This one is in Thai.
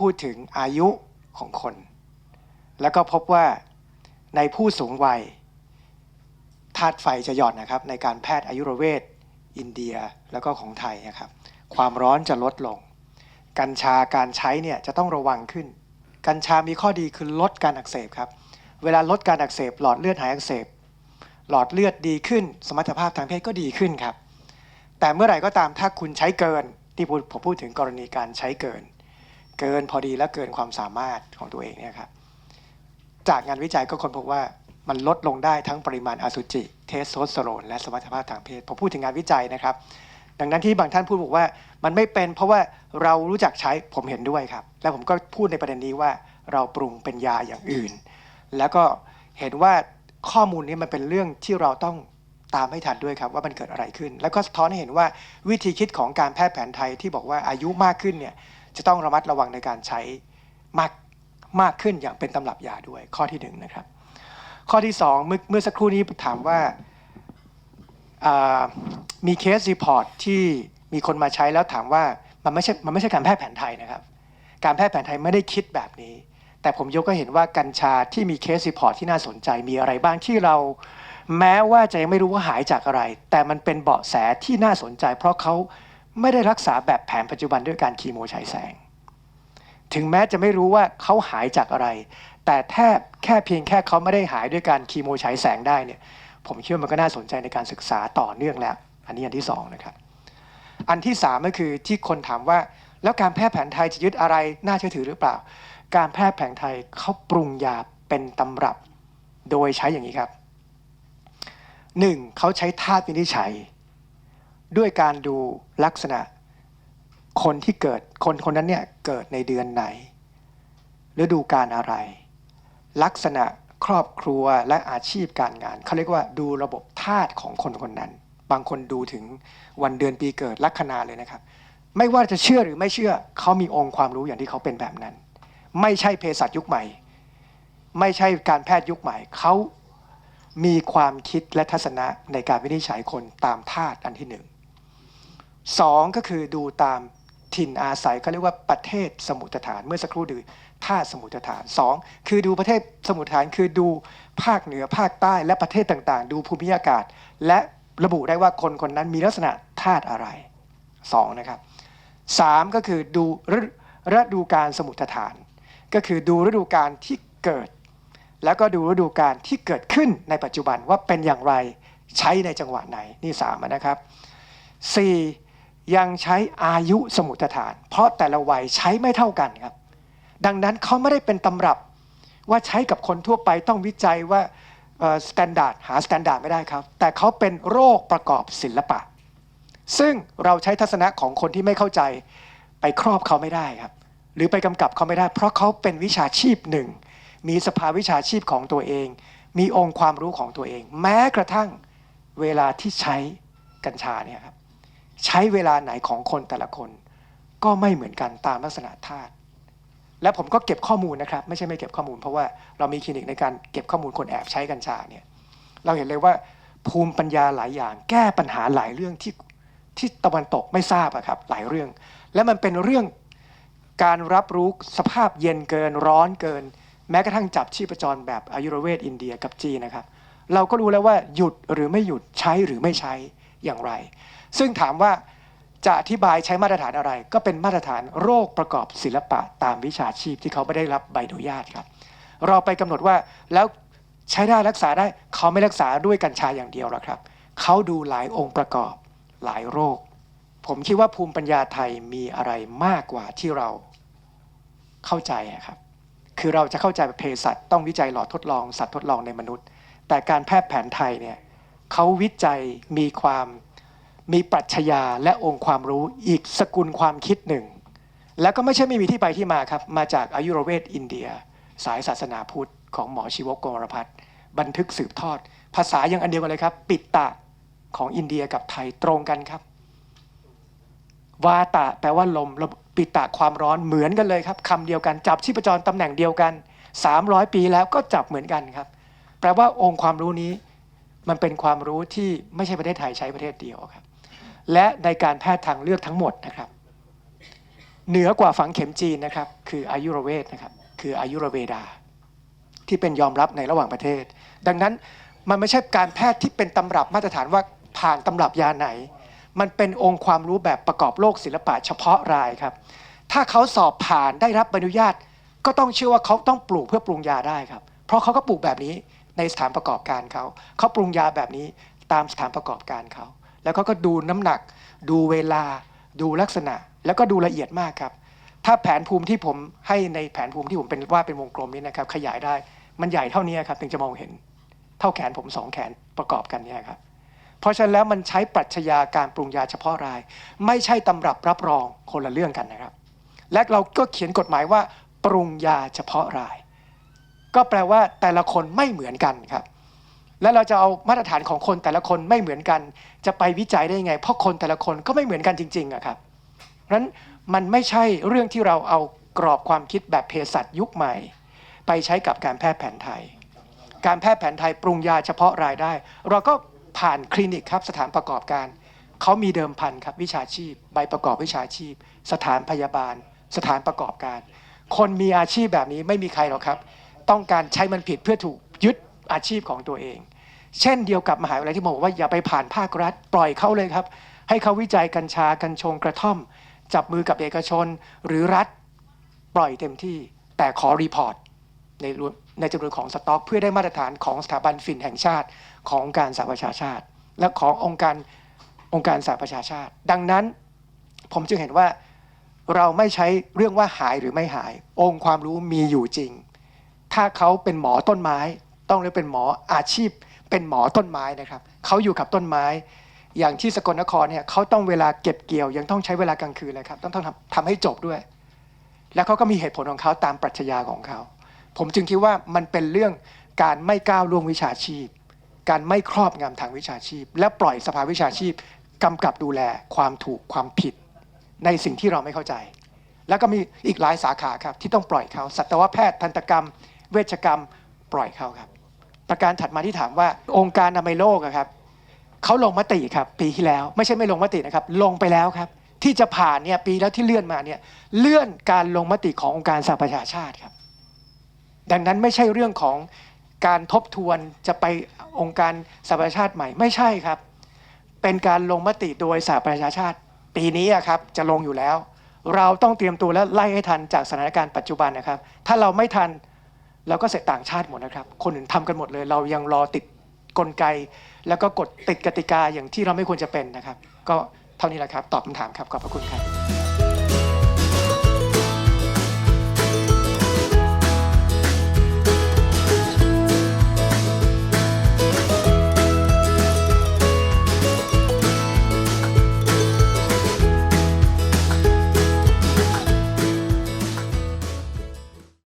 พูดถึงอายุของคน แล้วก็พบว่าในผู้สูงวัยธาตุไฟจะหย่อนนะครับ ในการแพทย์อายุรเวทอินเดียแล้วก็ของไทยนะครับ ความร้อนจะลดลง กัญชาการใช้เนี่ยจะต้องระวังขึ้น กัญชามีข้อดีคือลดการอักเสบครับ เวลาลดการอักเสบ หลอดเลือดหายอักเสบ หลอดเลือดดีขึ้น สมรรถภาพทางเพศก็ดีขึ้นครับ แต่เมื่อไหร่ก็ตามถ้าคุณใช้เกินที่ผมพูดถึงกรณีการใช้เกิน เกินพอดีและเกินความสามารถของตัวเองเนี่ยครับจากงานวิจัยก็ค้นพบว่ามันลดลงได้ทั้งปริมาณอสุจิ เทสโทสเตอโรนและสมรรถภาพทางเพศผมพูดถึงงานวิจัยนะครับ ดังนั้นที่บางท่านพูดบอกว่ามันไม่เป็นเพราะว่าเรารู้จักใช้ผมเห็นด้วยครับ และผมก็พูดในประเด็นนี้ว่าเราปรุงเป็นยาอย่างอื่น แล้วก็เห็นว่าข้อมูลนี้มันเป็นเรื่องที่เราต้องตามให้ทันด้วยครับว่ามันเกิดอะไรขึ้น แล้วก็สะท้อนให้เห็นว่าวิธีคิดของการแพทย์แผนไทยที่บอกว่าอายุมากขึ้นเนี่ย จะต้องระมัดระวังในการใช้มากมากขึ้นอย่างเป็นตำรับยาด้วยข้อที่หนึ่งนะครับข้อที่สองเมื่อเมื่อสักครู่นี้ถามว่ามีเคสรีพอร์ตที่มีคนมาใช้แล้วถามว่ามันไม่ใช่มันไม่ใช่การแพทย์แผนไทยนะครับ การแพทย์แผนไทยไม่ได้คิดแบบนี้ แต่ผมยกก็เห็นว่ากัญชาที่มีเคสรีพอร์ตที่น่าสนใจมีอะไรบ้างที่เรา แม้ว่าจะยังไม่รู้ว่าหายจากอะไร แต่มันเป็นเบาะแสที่น่าสนใจ เพราะเขา ไม่ได้รักษาแบบแผนปัจจุบันด้วยการคีโมฉายแสง ถึงแม้จะไม่รู้ว่าเขาหายจากอะไร แต่แทบแค่เพียงแค่เขาไม่ได้หายด้วยการคีโมฉายแสงได้เนี่ย ผมคิดว่ามันก็น่าสนใจในการศึกษาต่อเนื่องแล้ว อันนี้อันที่สองนะครับ อันที่สามก็คือที่คนถามว่าแล้วการแพทย์แผนไทยจะยึดอะไรน่าเชื่อถือหรือเปล่า การแพทย์แผนไทยเขาปรุงยาเป็นตำรับ โดยใช้อย่างนี้ครับหนึ่งเขาใช้ธาตุวินิจฉัย ด้วยการดูลักษณะคนที่เกิดคนคนนั้นเนี่ยเกิดในเดือนไหนฤดูการอะไร ลักษณะครอบครัวและอาชีพการงานเขาเรียกว่าดูระบบธาตุของคนคนนั้น บางคนดูถึงวันเดือนปีเกิดลัคนาเลยนะครับ ไม่ว่าจะเชื่อหรือไม่เชื่อเขามีองค์ความรู้อย่างที่เขาเป็นแบบนั้น ไม่ใช่เภสัชยุคใหม่ ไม่ใช่การแพทย์ยุคใหม่เขามีความคิดและทัศนะในการวินิจฉัยคนตามธาตุอันที่หนึ่ง สองก็คือดูตามถิ่นอาศัยเขาเรียกว่าประเทศสมุทรฐานเมื่อสักครู่ดูธาตุสมุทรฐานสองคือดูประเทศสมุทรฐานคือดูภาคเหนือภาคใต้และประเทศต่างๆ ดูภูมิอากาศ และระบุได้ว่าคนคนนั้นมีลักษณะธาตุอะไรสองนะครับสามก็คือดูฤดูการสมุทรฐาน ก็คือดูฤดูการที่เกิด แล้วก็ดูฤดูการที่เกิดขึ้นในปัจจุบันว่าเป็นอย่างไรใช้ในจังหวะไหนนี่สามนะครับ 4. ยังใช้อายุสมุทฐาน เพราะแต่ละวัยใช้ไม่เท่ากันครับ ดังนั้นเขาไม่ได้เป็นตำรับว่าใช้กับคนทั่วไปต้องวิจัยว่าสแตนดาร์ดหาสแตนดาร์ดไม่ได้ครับ แต่เขาเป็นโรคประกอบศิลปะ ซึ่งเราใช้ทัศนะของคนที่ไม่เข้าใจไปครอบเขาไม่ได้ครับ หรือไปกำกับเขาไม่ได้ เพราะเขาเป็นวิชาชีพหนึ่ง มีสภาวิชาชีพของตัวเอง มีองค์ความรู้ของตัวเอง แม้กระทั่งเวลาที่ใช้กัญชาเนี่ยครับ ใช้เวลาไหนของคนแต่ละคน ก็ไม่เหมือนกันตามลักษณะธาตุและผมก็เก็บข้อมูลนะครับ ไม่ใช่ไม่เก็บข้อมูล เพราะว่าเรามีคลินิกในการเก็บข้อมูลคนแอบใช้กัญชาเนี่ยเราเห็นเลยว่าภูมิปัญญาหลายอย่าง แก้ปัญหาหลายเรื่องที่ที่ตะวันตกไม่ทราบอะครับ หลายเรื่อง และมันเป็นเรื่องการรับรู้สภาพเย็นเกินร้อนเกิน แม้กระทั่งจับชีพจรแบบอายุรเวทอินเดียกับจีนนะครับ เราก็รู้แล้วว่าหยุดหรือไม่หยุดใช้หรือไม่ใช้อย่างไร ซึ่งถามว่าจะอธิบายใช้มาตรฐานอะไร ก็เป็นมาตรฐานโรคประกอบศิลปะตามวิชาชีพที่เขาไม่ได้รับใบอนุญาตครับ เราไปกำหนดว่าแล้วใช้ได้รักษาได้เขาไม่รักษาด้วยกัญชาอย่างเดียวหรอกครับ เขาดูหลายองค์ประกอบหลายโรค ผมคิดว่าภูมิปัญญาไทยมีอะไรมากกว่าที่เราเข้าใจครับ คือเราจะเข้าใจเภสัชต้องวิจัยหลอดทดลองสัตว์ทดลองในมนุษย์ แต่การแพทย์แผนไทยเนี่ยเขาวิจัยมีความ มีปรัชญาและองค์ความรู้อีกสกุลความคิดหนึ่ง แล้วก็ไม่ใช่ไม่มีที่ไปที่มาครับ มาจากอายุรเวทอินเดีย สายศาสนาพุทธของหมอชีวกโกมรพัฒน์บันทึกสืบทอด ภาษายังอันเดียวกันเลยครับ ปิดตะของอินเดียกับไทยตรงกันครับ วาตะแปลว่าลมปิตะความร้อนเหมือนกันเลยครับคำเดียวกันจับชีพจรตำแหน่งเดียวกัน 300 ปีแล้วก็จับเหมือนกันครับ แปลว่าองค์ความรู้นี้ มันเป็นความรู้ที่ไม่ใช่ประเทศไทยใช้ประเทศเดียวครับ และในการแพทย์ทางเลือกทั้งหมดนะครับ เหนือกว่าฝังเข็มจีนนะครับ คืออายุรเวทนะครับ คืออายุรเวดา ที่เป็นยอมรับในระหว่างประเทศ ดังนั้นมันไม่ใช่การแพทย์ที่เป็นตำรับมาตรฐานว่าผ่านตำรับยาไหน มันเป็นองค์ความรู้แบบประกอบโลกศิลปะเฉพาะรายครับ ถ้าเขาสอบผ่านได้รับใบอนุญาต ก็ต้องเชื่อว่าเขาต้องปลูกเพื่อปรุงยาได้ครับ เพราะเขาก็ปลูกแบบนี้ในสถานประกอบการเขา เขาปรุงยาแบบนี้ตามสถานประกอบการเขา แล้วเขาก็ดูน้ำหนัก ดูเวลา ดูลักษณะ แล้วก็ดูละเอียดมากครับ ถ้าแผนภูมิที่ผมให้ในแผนภูมิที่ผมเป็นว่าเป็นวงกลมนี้นะครับ ขยายได้มันใหญ่เท่านี้ครับถึงจะมองเห็น เท่าแขนผมสองแขนประกอบกันเนี่ยครับเพราะฉะนั้นแล้วมันใช้ปรัชญาการปรุงยาเฉพาะราย ไม่ใช่ตำรับรับรองคนละเรื่องกันนะครับ และเราก็เขียนกฎหมายว่า ปรุงยาเฉพาะราย ก็แปลว่าแต่ละคนไม่เหมือนกันครับ และเราจะเอามาตรฐานของคนแต่ละคนไม่เหมือนกัน จะไปวิจัยได้ยังไง เพราะคนแต่ละคนก็ไม่เหมือนกันจริงๆอะครับเพราะนั้นมันไม่ใช่เรื่องที่เราเอากรอบความคิดแบบเภสัชยุคใหม่ ไปใช้กับการแพทย์แผนไทย การแพทย์แผนไทยปรุงยาเฉพาะรายได้ เราก็ผ่านคลินิกครับสถานประกอบการเขามีเดิมพันครับวิชาชีพ ใบประกอบวิชาชีพ สถานพยาบาล สถานประกอบการ คนมีอาชีพแบบนี้ไม่มีใครหรอกครับ ต้องการใช้มันผิดเพื่อถูกยึดอาชีพของตัวเอง เช่นเดียวกับมหาวิทยาลัยที่บอกว่าอย่าไปผ่านภาครัฐ ปล่อยเขาเลยครับ ให้เขาวิจัยกัญชากัญชงกระท่อม จับมือกับเอกชนหรือรัฐปล่อยเต็มที่ แต่ขอรีพอร์ตในในจำนวนของสต็อก เพื่อได้มาตรฐานของสถาบันฟินแห่งชาติขององค์การสหประชาชาติ และขององค์การองค์การสหประชาชาติ ดังนั้นผมจึงเห็นว่าเราไม่ใช้เรื่องว่าหายหรือไม่หาย องค์ความรู้มีอยู่จริง ถ้าเขาเป็นหมอต้นไม้ ต้องเรียกเป็นหมออาชีพ เป็นหมอต้นไม้นะครับเขาอยู่กับต้นไม้ อย่างที่สกลนครเนี่ยเขาต้องเวลาเก็บเกี่ยว ยังต้องใช้เวลากลางคืนเลยครับต้องทำทำให้จบด้วย แล้วเขาก็มีเหตุผลของเขาตามปรัชญาของเขาผมจึงคิดว่ามันเป็นเรื่องการไม่ก้าวล่วงวิชาชีพ การไม่ครอบงำทางวิชาชีพ และปล่อยสภาวิชาชีพกำกับดูแลความถูกความผิด ในสิ่งที่เราไม่เข้าใจ แล้วก็มีอีกหลายสาขาครับที่ต้องปล่อยเขาสัตวแพทย์ทันตกรรม เวชกรรมปล่อยเขาครับ ประการถัดมาที่ถามว่าองค์การอนามัยโลกครับเขาลงมติครับปีที่แล้ว ไม่ใช่ไม่ลงมตินะครับ ลงไปแล้วครับ ที่จะผ่านเนี่ยปีแล้วที่เลื่อนมาเนี่ยเลื่อนการลงมติขององค์การสหประชาชาติครับ ดังนั้นไม่ใช่เรื่องของการทบทวนจะไปองค์การสหประชาชาติใหม่ไม่ใช่ครับ เป็นการลงมติโดยสหประชาชาติ ปีนี้อะครับจะลงอยู่แล้ว เราต้องเตรียมตัวและไล่ให้ทันจากสถานการณ์ปัจจุบันนะครับ ถ้าเราไม่ทัน แล้วก็เสร็จต่างชาติหมดนะครับ คนอื่นทำกันหมดเลย เรายังรอติดกลไก แล้วก็กดติดกติกาอย่างที่เราไม่ควรจะเป็นนะครับ ก็เท่านี้แหละครับ ตอบคำถามครับ ขอบพระคุณครับ